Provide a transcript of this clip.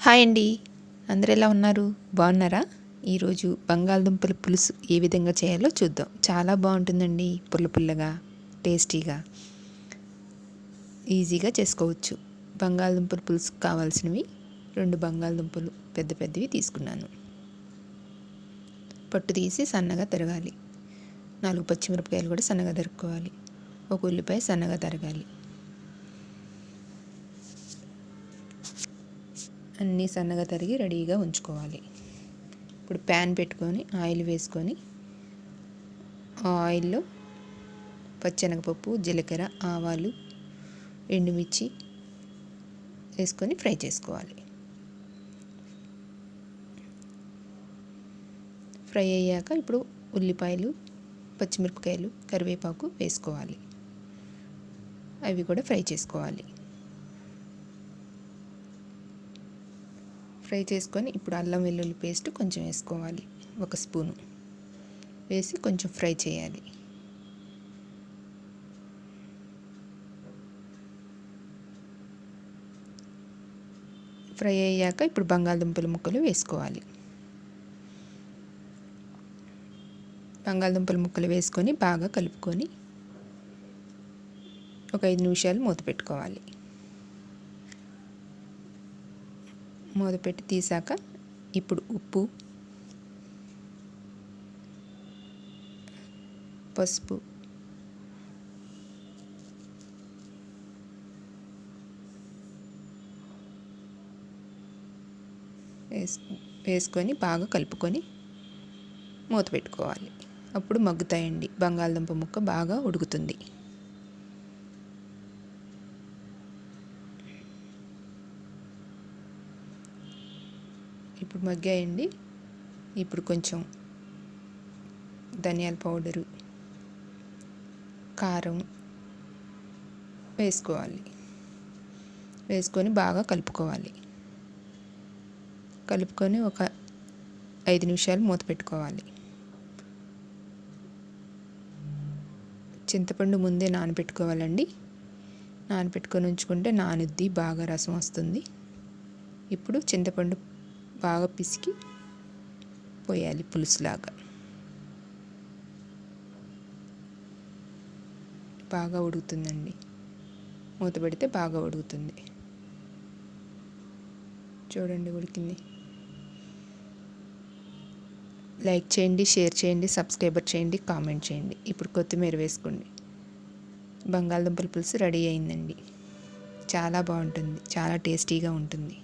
Hi అండి. అందరు ఎలా ఉన్నారు? బాగున్నారా? ఈరోజు బంగాళదుంపల పులుసు ఏ విధంగా చేయాలో చూద్దాం. చాలా బాగుంటుందండి పుల్ల పుల్లగా టేస్టీగా. ఈజీగా చేసుకోవచ్చు. బంగాళదుంపల పులుసు కావాల్సినవి రెండు బంగాళదుంపలు పెద్ద పెద్దవి తీసుకున్నాను. పట్టు తీసి సన్నగా తరగాలి. నాలుగు పచ్చిమిరపకాయలు కూడా సన్నగా తరుక్కోవాలి. ఒక ఉల్లిపాయ సన్నగా తరగాలి. అన్నీ సన్నగా తరిగి రెడీగా ఉంచుకోవాలి. ఇప్పుడు ప్యాన్ పెట్టుకొని ఆయిల్ వేసుకొని ఆ ఆయిల్లో పచ్చెనగపప్పు జీలకర్ర ఆవాలు ఎండుమిర్చి వేసుకొని ఫ్రై చేసుకోవాలి. ఫ్రై అయ్యాక ఇప్పుడు ఉల్లిపాయలు పచ్చిమిరపకాయలు కరివేపాకు వేసుకోవాలి. అవి కూడా ఫ్రై చేసుకోవాలి. ఫ్రై చేసుకొని ఇప్పుడు అల్లం వెల్లుల్లి పేస్ట్ కొంచెం వేసుకోవాలి. ఒక స్పూను. వేసి కొంచెం ఫ్రై చేయాలి. ఫ్రై అయ్యాక ఇప్పుడు బంగాళదుంపల ముక్కలు వేసుకోవాలి. బంగాళదుంపల ముక్కలు వేసుకొని బాగా కలుపుకొని ఒక ఐదు నిమిషాలు మూత పెట్టుకోవాలి. మూత పెట్టి తీసాక ఇప్పుడు ఉప్పు పసుపు వేసుకొని బాగా కలుపుకొని మూత పెట్టుకోవాలి. అప్పుడు మగ్గుతాయండి. బంగాళదుంప ముక్క బాగా ఉడుకుతుంది. ఇప్పుడు మగ్గాయండి. ఇప్పుడు కొంచెం ధనియాల పౌడరు కారం వేసుకోవాలి. వేసుకొని బాగా కలుపుకోవాలి. కలుపుకొని ఒక ఐదు నిమిషాలు మూత పెట్టుకోవాలి. చింతపండు ముందే నానబెట్టుకోవాలండి. నానబెట్టుకొని ఉంచుకుంటే నానుద్ది బాగా రసం వస్తుంది. ఇప్పుడు చింతపండు బాగా పిసికి పోయాలి పులుసులాగా. బాగా ఉడుకుతుందండి. మూత పెడితే బాగా ఉడుకుతుంది. చూడండి ఉడికింది. లైక్ చేయండి షేర్ చేయండి సబ్స్క్రైబర్ చేయండి కామెంట్ చేయండి. ఇప్పుడు కొత్తిమీర వేసుకోండి. బంగాళదుంపల పులుసు రెడీ అయిందండి. చాలా బాగుంటుంది. చాలా టేస్టీగా ఉంటుంది.